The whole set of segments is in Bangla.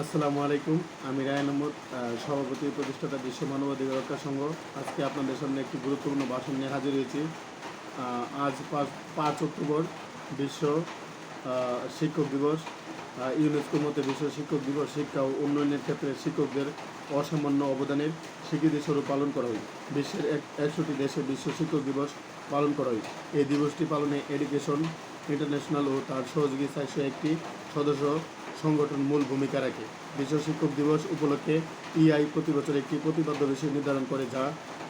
আসসালামু আলাইকুম আমি রায় আহমদ আহ, সভাপতি প্রতিষ্ঠাতা বিশ্ব মানবাধিকার রক্ষা সংঘ। আজকে আপনাদের সামনে একটি গুরুত্বপূর্ণ ভাষণ নিয়ে হাজির হয়েছি। আজ পাঁচ অক্টোবর বিশ্ব শিক্ষক দিবস। ইউনেস্কোর মতে বিশ্ব শিক্ষক দিবস শিক্ষা ও উন্নয়নের ক্ষেত্রে শিক্ষকদের অসামান্য অবদানের স্বীকৃতি স্বরূপ পালন করা হয়। বিশ্বের এক একশোটি দেশে বিশ্ব শিক্ষক দিবস পালন করা হয়। এই দিবসটি পালনে এডুকেশন ইন্টারন্যাশনাল ও তার সহযোগী চারশো একটি সদস্য সংগঠন মূল ভূমিকা রাখে বিশ্ব শিক্ষক দিবস উপলক্ষে ইআই প্রতি বছর একটি প্রতিবদ্ধ বিষয় নির্ধারণ করে যা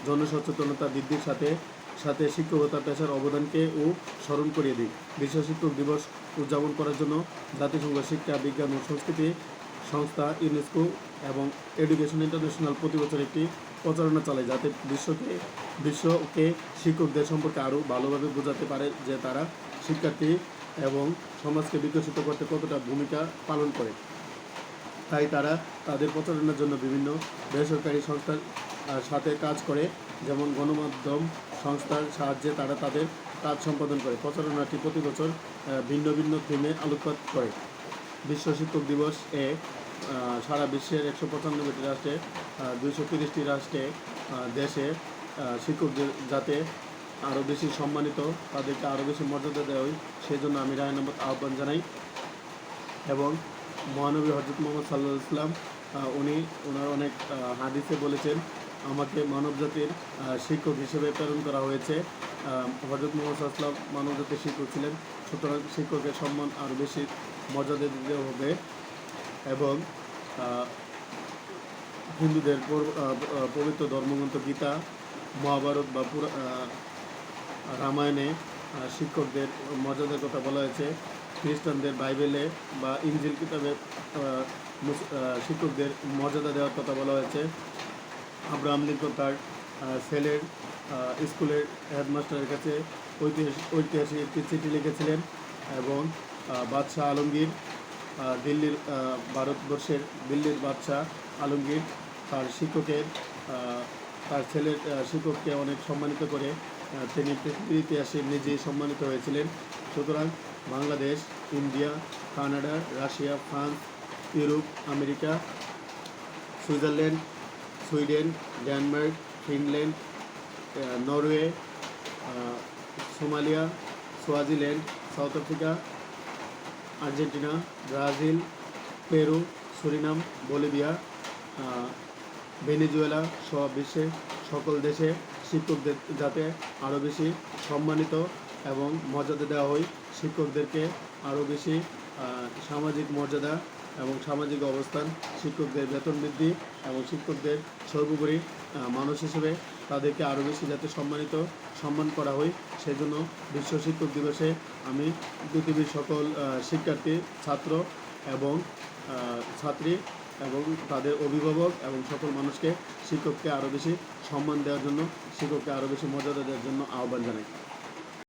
জনসচেতনতা বৃদ্ধির সাথে সাথে শিক্ষকতা পেশার অবদানকে ও স্মরণ করিয়ে দিই বিশ্ব শিক্ষক দিবস উদযাপন করার জন্য জাতিসংঘ শিক্ষা, বিজ্ঞান ও সংস্কৃতি সংস্থা ইউনেস্কো এবং এডুকেশন ইন্টারন্যাশনাল প্রতি বছর একটি প্রচারণা চালায় যাতে বিশ্বকে বিশ্বকে শিক্ষকদের সম্পর্কে আরও ভালোভাবে বোঝাতে পারে যে তারা শিক্ষার্থী এবং সমাজকে বিকশিত করতে কতটা ভূমিকা পালন করে, তাই তারা তাদের প্রচারণার জন্য বিভিন্ন বেসরকারি সংস্থার সাথে কাজ করে। যেমন গণমাধ্যম সংস্থার সাহায্যে তারা তাদের কাজ সম্পাদন করে। প্রচারণাটি প্রতি বছর ভিন্ন ভিন্ন থিমে আলোকপাত করে। বিশ্ব শিক্ষক দিবস এ সারা বিশ্বের একশো পঁচানব্বইটি রাষ্ট্রে দুইশো তিরিশটি রাষ্ট্রে দেশে শিক্ষকদের যাতে আরও বেশি সম্মানিত, তাদেরকে আরও বেশি মর্যাদা দেওয়া হয় সেই জন্য আমি রায় নম্বর আহ্বান জানাই। এবং মহানবী হজরত মোহাম্মদ সাল্লাহ ইসলাম উনি ওনার অনেক হাদিসে বলেছেন, আমাকে মানব জাতির শিক্ষক হিসেবে প্রেরণ করা হয়েছে। হজরত মোহাম্মদ সাল্লাম মানব জাতির শিক্ষক ছিলেন। সুতরাং শিক্ষকের সম্মান আরও বেশি মর্যাদা দিতে হবে। এবং হিন্দুদের পবিত্র ধর্মগ্রন্থ গীতা, মহাভারত বা রামায়ণে শিক্ষকদের মর্যাদার কথা বলা হয়েছে। খ্রিস্টানদের বাইবেলে বা ইঞ্জিল কিতাবে শিক্ষকদের মর্যাদা দেওয়ার কথা বলা হয়েছে। আব্রাহাম লিঙ্কন তার ছেলের স্কুলের হেডমাস্টারের কাছে ঐতিহাসিক একটি চিঠি লিখেছিলেন এবং বাদশাহ আলমগীর দিল্লির ভারতবর্ষের দিল্লির বাদশাহ আলমগীর তার শিক্ষকের তার ছেলের শিক্ষককে অনেক সম্মানিত করে তিনি পৃথিবীর ইতিহাসে নিজেই সম্মানিত হয়েছিলেন। সুতরাং Bangladesh, India, Canada, Russia, France, Europe, America, Switzerland, Sweden, Denmark, Finland Norway Somalia, Swaziland, South Africa, Argentina, Brazil, Peru, Suriname, Bolivia Venezuela সহ বিশ্বের সকল দেশে শিক্ষকদের যাতে আরও বেশি সম্মানিত এবং মর্যাদা দেওয়া হয়, শিক্ষকদেরকে আরও বেশি সামাজিক মর্যাদা এবং সামাজিক অবস্থান, শিক্ষকদের বেতন বৃদ্ধি এবং শিক্ষকদের সর্বোপরি মানুষ হিসেবে তাদেরকে আরও বেশি যাতে সম্মানিত, সম্মান করা হয়। সেজন্য বিশ্ব শিক্ষক দিবসে আমি পৃথিবীর সকল শিক্ষার্থী, ছাত্র এবং ছাত্রী এবং তাদের অভিভাবক এবং সকল মানুষকে শিক্ষককে আরও বেশি সম্মান দেওয়ার জন্য, শিক্ষককে আরও বেশি মর্যাদা দেওয়ার জন্য আহ্বান জানাই।